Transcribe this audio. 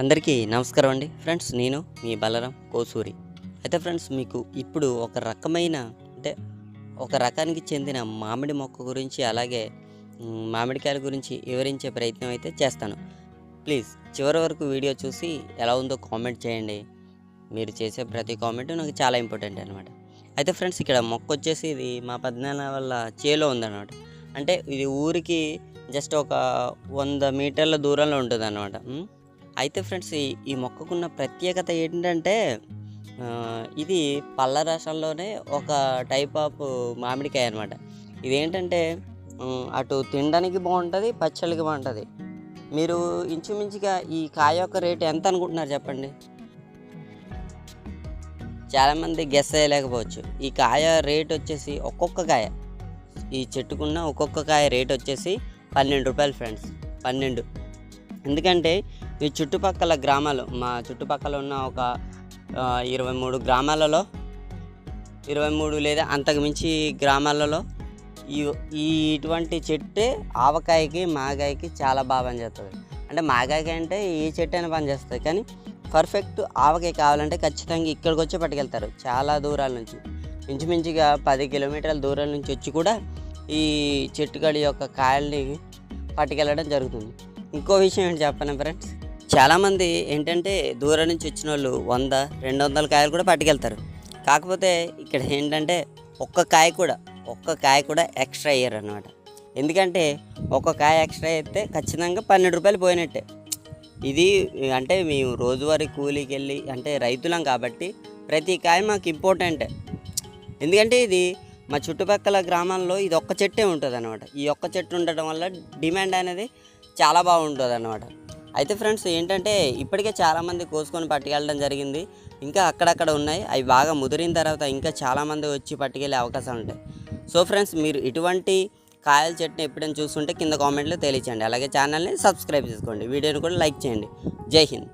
అందరికీ నమస్కారం అండి. ఫ్రెండ్స్ నేను మీ బలరాం కోసూరి. అయితే ఫ్రెండ్స్ మీకు ఇప్పుడు ఒక రకమైన అంటే ఒక రకానికి చెందిన మామిడి మొక్క గురించి అలాగే మామిడికాయల గురించి వివరించే ప్రయత్నం అయితే చేస్తాను. ప్లీజ్ చివరి వరకు వీడియో చూసి ఎలా ఉందో కామెంట్ చేయండి. మీరు చేసే ప్రతి కామెంట్ నాకు చాలా ఇంపార్టెంట్ అనమాట అయితే ఫ్రెండ్స్ ఇక్కడ మొక్క వచ్చేసి ఇది మా పద్నాలుగు వల్ల చేలో ఉందన్నమాట. అంటే ఇది ఊరికి జస్ట్ ఒక వంద మీటర్ల దూరంలో ఉంటుంది అనమాట అయితే ఫ్రెండ్స్ ఈ మొక్కకున్న ప్రత్యేకత ఏంటంటే ఇది పళ్ళ రసంలోనే ఒక టైప్ ఆఫ్ మామిడికాయ అనమాట ఇదేంటంటే అటు తినడానికి బాగుంటుంది పచ్చళ్ళకి బాగుంటుంది. మీరు ఇంచుమించుగా ఈ కాయ యొక్క రేటు ఎంత అనుకుంటున్నారు చెప్పండి? చాలామంది గెస్ చేయలేకపోవచ్చు. ఈ కాయ రేట్ వచ్చేసి ఒక్కొక్క కాయ. ఈ చెట్టుకున్న ఒక్కొక్క కాయ రేట్ వచ్చేసి పన్నెండు రూపాయలు ఫ్రెండ్స్ పన్నెండు. ఎందుకంటే ఈ చుట్టుపక్కల గ్రామాలు మా చుట్టుపక్కల ఉన్న ఒక ఇరవై మూడు గ్రామాలలో ఇరవై మూడు లేదా అంతకుమించి గ్రామాలలో ఈ ఇటువంటి చెట్టే ఆవకాయకి మాగాయకి చాలా బాగా పనిచేస్తుంది. అంటే మాగాయకి అంటే ఏ చెట్టు అయినా పనిచేస్తుంది. కానీ పర్ఫెక్ట్ ఆవకాయ కావాలంటే ఖచ్చితంగా ఇక్కడికి వచ్చి పట్టుకెళ్తారు. చాలా దూరాల నుంచి. ఇంచుమించుగా పది కిలోమీటర్ల దూరం నుంచి వచ్చి కూడా ఈ చెట్టుగడి యొక్క కాయల్ని పట్టుకెళ్ళడం జరుగుతుంది. ఇంకో విషయం ఏంటి చెప్పాను ఫ్రెండ్స్ చాలామంది ఏంటంటే దూరం నుంచి వచ్చిన వాళ్ళు వంద రెండు వందల కాయలు కూడా పట్టుకెళ్తారు. కాకపోతే ఇక్కడ ఏంటంటే ఒక్క కాయ కూడా ఒక్క కాయ కూడా ఎక్స్ట్రా అయ్యారు అనమాట ఎందుకంటే ఒక్క కాయ ఎక్స్ట్రా అయితే ఖచ్చితంగా పన్నెండు రూపాయలు పోయినట్టే. ఇది అంటే మేము రోజువారీ కూలీకి వెళ్ళి అంటే రైతులం కాబట్టి ప్రతి కాయ మాకు ఇంపార్టెంటే. ఎందుకంటే ఇది మా చుట్టుపక్కల గ్రామాల్లో ఇది ఒక్క చెట్టే ఉంటుంది అనమాట ఈ ఒక్క చెట్టు ఉండటం వల్ల డిమాండ్ అనేది చాలా బాగుంటుంది అనమాట అయితే ఫ్రెండ్స్ ఏంటంటే ఇప్పటికే చాలామంది కోసుకొని పట్టుకెళ్ళడం జరిగింది. ఇంకా అక్కడక్కడ ఉన్నాయి. అవి బాగా ముదిరిన తర్వాత ఇంకా చాలామంది వచ్చి పట్టుకెళ్ళే అవకాశాలు ఉంటాయి. సో ఫ్రెండ్స్ మీరు ఇటువంటి కాయల చెట్టుని ఎప్పుడైనా చూస్తుంటే కింద కామెంట్లో తెలియచేయండి. అలాగే ఛానల్ని సబ్స్క్రైబ్ చేసుకోండి. వీడియోని కూడా లైక్ చేయండి. జై హింద్.